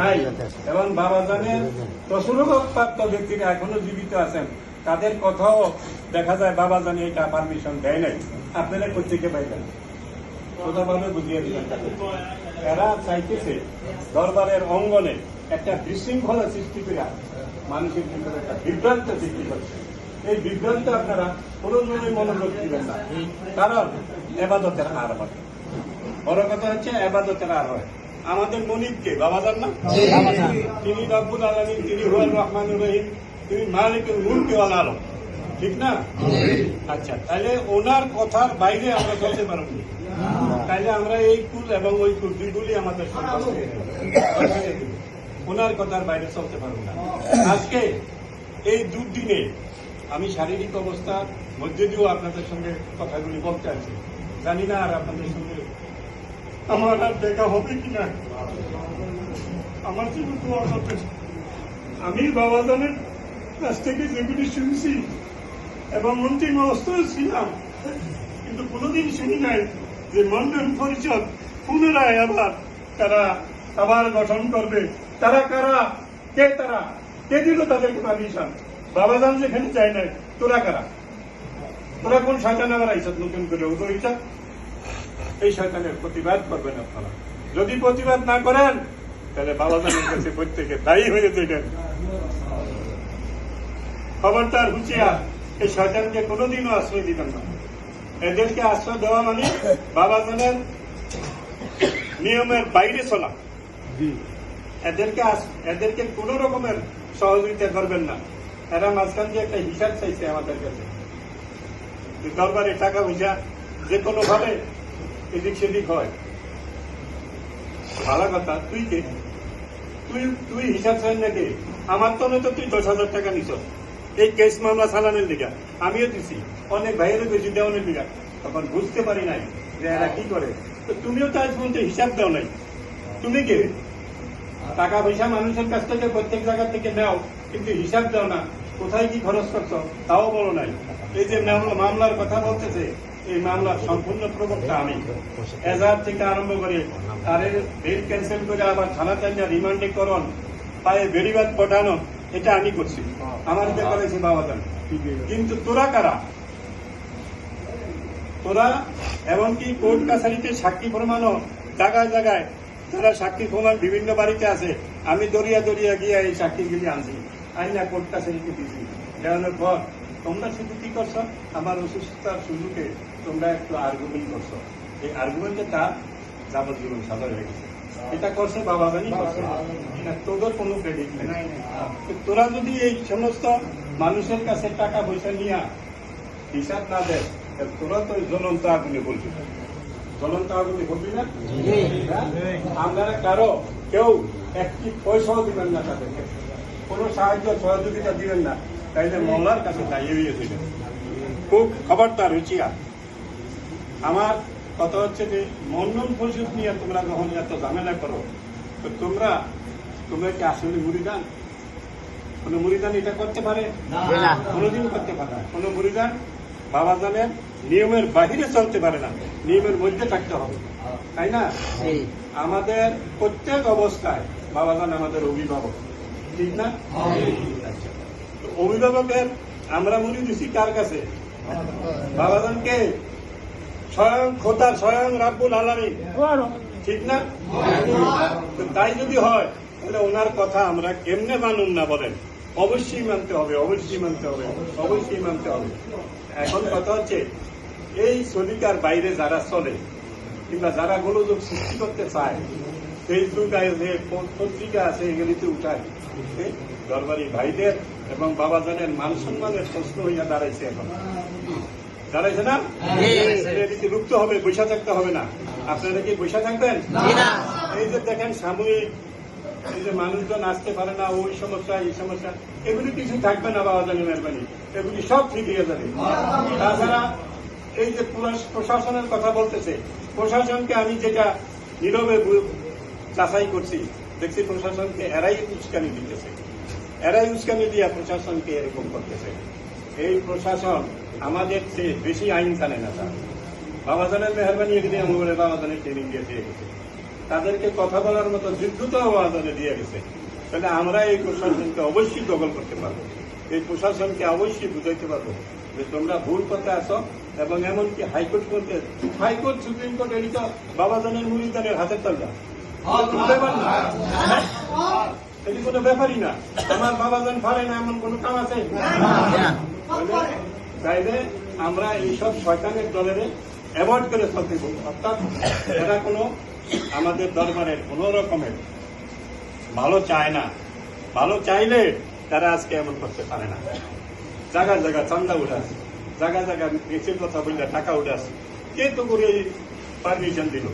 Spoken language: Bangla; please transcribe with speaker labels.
Speaker 1: নাই। এবং বাবা জানের প্রাপ্ত ব্যক্তিরা এখনও জীবিত আছেন। তাদের কথাও দেখা যায় বাবা জানি এটা পারমিশন দেয় নাই। আপনারা কোথেকে পাইবেন কোথাভাবে বুঝিয়ে দিবেন এরা চাইতেছে দরবারের অঙ্গনে একটা বিশৃঙ্খলা সৃষ্টি করে মানুষের ভিতরে একটা বিভ্রান্ত সৃষ্টি করছে। এই বিভ্রান্ত আপনারা কোনো জন্য মনোযোগ দিবেন না। কারণ এবাদতের আর হয় বড় কথা হচ্ছে এবাদতের আর হয় আমাদের মনিবকে বাবা জান না তিনি রব্বুল আলমিন তিনি হুয়াল রহমান রহিম তিনি মালিকের মুলকে আলম। ঠিক না? আচ্ছা তাহলে ওনার কথার বাইরে আমরা চলতে পারব না। তাহলে আমরা এই কুল এবং ওই কুল দুইগুলি আমাদের ওনার কথার বাইরে চলতে পারব না। আজকে এই দুদিনে আমি শারীরিক অবস্থার মধ্যে দিয়েও আপনাদের সঙ্গে কথাগুলি বলতে আছি জানি না আর আপনাদের সঙ্গে আমার আর দেখা হবে কিনা আমার জন্য দোয়া করবেন। আমি বাবাজানের কাছ থেকে যেগুলি শুনছি এবং অন্তিম অবস্থায় ছিলাম, কিন্তু কোনোদিন শুনি নাই যে মন্ডল পরিষদ পুনরায় আবার তারা আবার গঠন করবে। তারা কারা? কে তারা? কে দিল তাদেরকে পারমিশন বাবাজান যেখানে চায় নাই, তোরা কারা? তোরা কোন শয়তান আবার আইসব নতুন করে ও তো এই শয়তানের প্রতিবাদ করবেন আপনারা। যদি প্রতিবাদ না করেন তাহলে বাবাজানের কাছে প্রত্যেকে দায়ী হয়ে যাবেন খবরদার হুঁচিয়ার এই শয়তানকে কোনোদিনও আশ্রয় দিবেন না। এদেরকে আশ্রয় দেওয়া মানে বাবাজানের নিয়মের বাইরে চলা। এদেরকে এদেরকে কোন রকমের সহযোগিতা করবেন না। এরা মাঝখান দিয়ে একটা হিসাব চাইছে আমাদের কাছে। দরবারে টাকা পয়সা যে কোনো ভাবে এদিক সেদিক হয়। ভালো কথা, তুই কে? তুই তুই হিসাব চাই নাকি? আমার তো তো তুই দশ হাজার টাকা নিছ। এই কেস মামলা চালানোর দিকা আমিও দিছি। অনেক ভাইয়েরও বেশি দেওয়ানোর দিকা তখন বুঝতে পারি নাই যে এরা কি করে। তো তুমিও তো আজ পর্যন্ত হিসাব দাও নাই। তুমি কে? টাকা পয়সা মানুষের কাছ থেকে প্রত্যেক জায়গা থেকে নাও, কিন্তু হিসাব দাও না। কোথায় কি খরচ করছ? তাও বলো নাই। এই যে মামলার কথা বলতেছে এই মামলার সম্পূর্ণ প্রবক্তা আমি। এজাহার থেকে আরম্ভ করে তাদের বেল ক্যান্সেল করে আবার থানা চাইনা রিমান্ডে করন পায়ে বেড়িবাদ পটানো, এটা আমি করছি। আমার এটা করেছি বাবা জান। কিন্তু তোরা কারা? তোরা এমনকি কোর্ট কাছারিতে সাক্ষী প্রমাণও জায়গায় জায়গায় যারা সাক্ষী প্রমাণ বিভিন্ন বাড়িতে আছে, আমি দরিয়া দরিয়া গিয়ে এই সাক্ষীগুলি আনছি। আইনা কোর্ট কাছারিতে দিছি। দেওয়ানোর পর তোমরা শুধু কি করছ? আমার অসুস্থতার সুযোগে তোমরা একটু আর্গুমেন্ট করছ। এই আর্গুমেন্টে তার যাবজ্জীবন সাজা হয়ে গেছে এটা করছে বাবা জানি করছে তোদের কোনো ক্রেডিট নেই। তোরা যদি এই সমস্ত মানুষের কাছে টাকা পয়সা নিয়ে হিসাব না দেয় তোরা তো জ্বলন্ত আগুনে বলবি জ্বলন্ত আগুনে বলবি না? হ্যাঁ? আপনারা কারও কেউ একটি পয়সাও দিবেন না তাদেরকে। কোনো সাহায্য সহযোগিতা দিবেন না। তাইলে মোল্লার কাছে দাঁড়িয়ে গিয়েছিলেন খুব খবরদার রুচিয়া। আমার কথা হচ্ছে যে মন্ডল পরিষদ নিয়ে তোমরা যখন এত ঝামেলা করো তো তোমরা তোমরা কি আসলে মুড়িদান? কোন মুড়িদান এটা করতে পারে?
Speaker 2: না।
Speaker 1: কোনোদিন করতে পারে না। কোন মুড়িদান বাবা জানেন নিয়মের বাহিরে চলতে পারে না। নিয়মের মধ্যে থাকতে হবে। তাই না? আমাদের প্রত্যেক অবস্থায় বাবা জান আমাদের অভিভাবক। ঠিক না? আচ্ছা। অভিভাবকের আমরা মনে দিছি কার কাছে? বাবাজানকে। স্বয়ং খোদা স্বয়ং রাব্বুল আলামিন। ঠিক না? তাই যদি হয়, তাহলে ওনার কথা আমরা কেমনে মানুন না বলেন? অবশ্যই মানতে হবে, অবশ্যই মানতে হবে, অবশ্যই মানতে হবে। এখন কথা হচ্ছে, এই সলিকার বাইরে যারা চলে, কিংবা যারা গোলযোগ সৃষ্টি করতে চায় ফেসবুক আছে পত্রিকা আছে, এগুলিতে উঠায়। এ, দরবারি ভাইদের এবং বাবাজানের মান সম্মানের প্রশ্ন হইয়া দাঁড়াইছে এখন। দাঁড়াইছে না? এদিকে রুখতে হবে বৈশা থাকতে হবে না। আপনারা কি বৈশা থাকবেন? এই যে দেখেন সাময়িক এই যে মানুষজন আসতে পারে না ওই সমস্যা এই সমস্যা এগুলি কিছু থাকবে না বাবা জানি মেহরবানি। এগুলি সব ঠিক হয়ে যাবে। তাছাড়া এই যে প্রশাসনের কথা বলতেছে প্রশাসনকে আমি যেটা নীরবে যাচাই করছি দেখছি প্রশাসনকে এরাই উস্কানি দিতেছে। এরাই উস্কানি দিয়া প্রশাসনকে এরকম করতেছে। এই প্রশাসন আমাদের চেয়ে বেশি আইন জানে না স্যার বাবাজানের মেহরবানি এখানে আমাদের বাবাজানের ট্রেনিং দিয়ে দিয়ে গেছে। তাদেরকে কথা বলার মতো যোগ্যতাও বাবাজানে দিয়ে গেছে। তাহলে আমরা এই প্রশাসনকে অবশ্যই দখল করতে পারব। এই প্রশাসনকে অবশ্যই বুঝাইতে পারব যে তোমরা ভুল পথে আসো এবং এমনকি হাইকোর্ট করতে হাইকোর্ট সুপ্রিম কোর্ট এটি তো বাবাজানের মুরিদানের হাতের না এটি কোনো ব্যাপারই না। আমার বাবাজান পারে না, এমন কোনো আছে? তাহলে চাইলে আমরা এইসব শয়তানের দলের অ্যাভয়েড করে চলতে অর্থাৎ এরা কোনো আমাদের দরবারের কোন রকমের ভালো চায় না। ভালো চাইলে তারা আজকে এমন করতে পারে না। জায়গা জায়গা চান্দা উঠে আসে জায়গা জায়গা মিছিল কথা বললে টাকা উঠে আসে কে তো করে পারমিশন দিল?